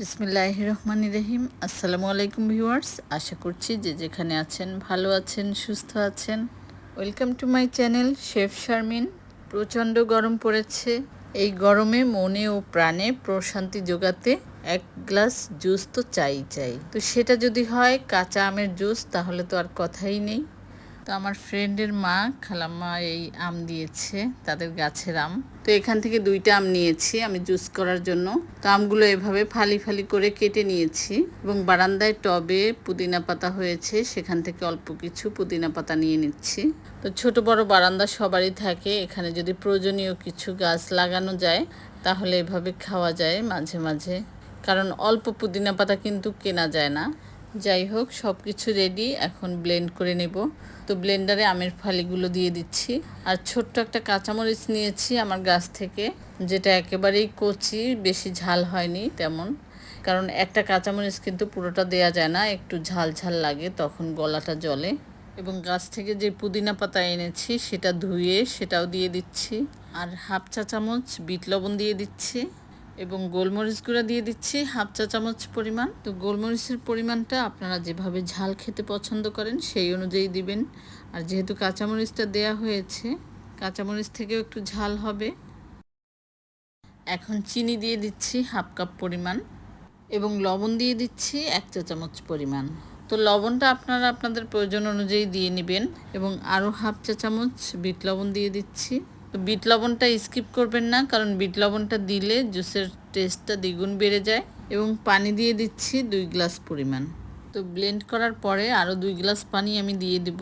বিসমিল্লাহ রহমান রহিম। আসসালামু আলাইকুম ভিউয়ার্স, আশা করছি যে যেখানে আছেন ভালো আছেন, সুস্থ আছেন। Welcome to my channel chef Sharmin. প্রচণ্ড গরম পড়েছে। এই গরমে মনে ও প্রাণে প্রশান্তি যোগাতে এক গ্লাস জুস তো চাই চাই। তো সেটা যদি হয় কাঁচা আমের জুস, তাহলে তো আর কথাই নেই। তো আমার ফ্রেন্ডের মা খালাম্মা এই আম দিয়েছে, তাদের গাছের আম। তো এখান থেকে দুইটা আম নিয়েছি আমি জুস করার জন্য। তো আমগুলো এভাবে ফালি ফালি করে কেটে নিয়েছি এবং বারান্দায় টবে পুদিনা পাতা হয়েছে, সেখান থেকে অল্প কিছু পুদিনা পাতা নিয়ে নিচ্ছি। তো ছোট বড় বারান্দা সবারই থাকে, এখানে যদি প্রয়োজনীয় কিছু গাছ লাগানো যায়, তাহলে এভাবে খাওয়া যায় মাঝে মাঝে। কারণ অল্প পুদিনা পাতা কিন্তু কেনা যায় না। যাই হোক সব কিছু রেডি এখন ব্লেন্ড করে নেব। তো ব্লেন্ডারে আমের ফালিগুলো দিয়ে দিচ্ছি। আর ছোট্ট একটা কাঁচামরিচ নিয়েছি আমার গাছ থেকে, যেটা একেবারেই কচি, বেশি ঝাল হয়নি তেমন। কারণ একটা কাঁচামরিচ কিন্তু পুরোটা দেয়া যায় না, একটু ঝাল ঝাল লাগে, তখন গলাটা জলে এবং গাছ থেকে যে পুদিনা পাতা এনেছি, সেটা ধুয়ে সেটাও দিয়ে দিচ্ছি। আর হাফ চা চামচ বিট লবণ দিয়ে দিচ্ছি। এবং গোলমরিচ গুঁড়া দিয়ে দিচ্ছি হাফ চা চামচ পরিমাণ। তো গোলমরিচের পরিমাণটা আপনারা যেভাবে ঝাল খেতে পছন্দ করেন সেই অনুযায়ী দিবেন। আর যেহেতু কাঁচামরিচটা দেয়া হয়েছে, কাঁচামরিচ থেকেও একটু ঝাল হবে। এখন চিনি দিয়ে দিচ্ছি হাফ কাপ পরিমাণ এবং লবণ দিয়ে দিচ্ছি এক চা চামচ পরিমাণ। তো লবণটা আপনারা আপনাদের প্রয়োজন অনুযায়ী দিয়ে নেবেন এবং আরও হাফ চা চামচ বিট লবণ দিয়ে দিচ্ছি। তো বিট লবণটা স্কিপ করবেন না, কারণ বিট লবণটা দিলে জুসের টেস্টটা দ্বিগুণ বেড়ে যায় এবং পানি দিয়ে দিচ্ছি দুই গ্লাস পরিমাণ। তো ব্লেন্ড করার পরে আরও দুই গ্লাস পানি আমি দিয়ে দিব।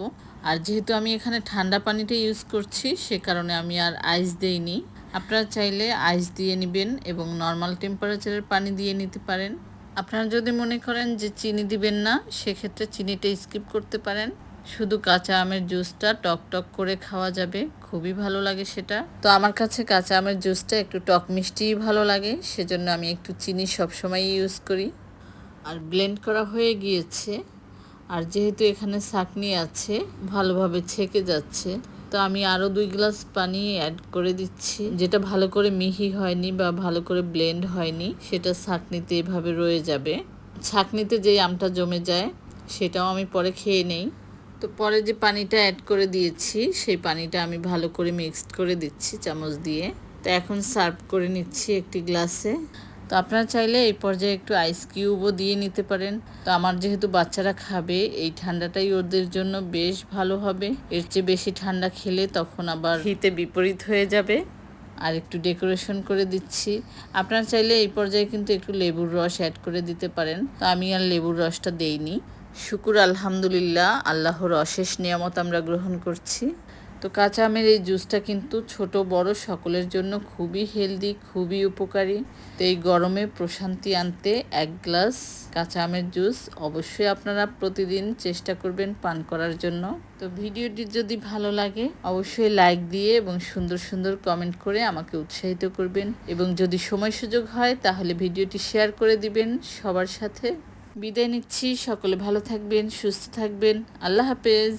আর যেহেতু আমি এখানে ঠান্ডা পানিটা ইউজ করছি, সে কারণে আমি আর আইস দেইনি। আপনারা চাইলে আইস দিয়ে নেবেন এবং নর্মাল টেম্পারেচারের পানি দিয়ে নিতে পারেন। আপনারা যদি মনে করেন যে চিনি দিবেন না, সেক্ষেত্রে চিনিটা স্কিপ করতে পারেন। শুধু কাঁচা আমের জুসটা টক টক করে খাওয়া যাবে, খুবই ভালো লাগে সেটা। তো আমার কাছে কাঁচা আমের জুসটা একটু টক মিষ্টিই ভালো লাগে, সেজন্য আমি একটু চিনি সবসময় ইউজ করি। আর ব্লেন্ড করা হয়ে গিয়েছে, আর যেহেতু এখানে ছাকনি আছে, ভালোভাবে ছেঁকে যাচ্ছে, তো আমি আরও দুই গ্লাস পানি অ্যাড করে দিচ্ছি। যেটা ভালো করে মিহি হয়নি বা ভালো করে ব্লেন্ড হয়নি, সেটা ছাকনিতে এভাবে রয়ে যাবে। ছাকনিতে যেই আমটা জমে যায়, সেটাও আমি পরে খেয়ে নেই। তো পরে যে পানিটা অ্যাড করে দিয়েছি, সেই পানিটা আমি ভালো করে মিক্সড করে দিচ্ছি চামচ দিয়ে। তো এখন সার্ভ করে নিচ্ছি একটি গ্লাসে তো আপনারা চাইলে এই পর্যায়ে একটু আইস কিউবও দিয়ে নিতে পারেন। তো আমার যেহেতু বাচ্চারা খাবে, এই ঠান্ডাটাই ওদের জন্য বেশ ভালো হবে। এর চেয়ে বেশি ঠান্ডা খেলে তখন আবার হিতে বিপরীত হয়ে যাবে। আর একটু ডেকোরেশন করে দিচ্ছি। আপনারা চাইলে এই পর্যায়ে কিন্তু একটু লেবুর রস অ্যাড করে দিতে পারেন। তো আমি আর লেবুর রসটা দেইনি। শুকুর আলহামদুলিল্লাহ, আল্লাহর অশেষ নিয়ামত আমরা গ্রহণ করছি। তো কাঁচা আমের এই জুসটা কিন্তু ছোট, বড়, সকলের জন্য খুবই হেলদি, খুবই উপকারী। তো এই গরমে প্রশান্তি আনতে এক গ্লাস কাঁচা আমের জুস অবশ্যই আপনারা প্রতিদিন চেষ্টা করবেন পান করার জন্য। তো ভিডিওটি যদি ভালো লাগে, অবশ্যই লাইক দিয়ে এবং সুন্দর সুন্দর কমেন্ট করে আমাকে উৎসাহিত করবেন। এবং যদি সময় সুযোগ হয়, তাহলে ভিডিওটি শেয়ার করে দিবেন সবার সাথে। বিদায় নিচ্ছি। সকলে ভালো থাকবেন সুস্থ থাকবেন। আল্লাহ হাফেজ।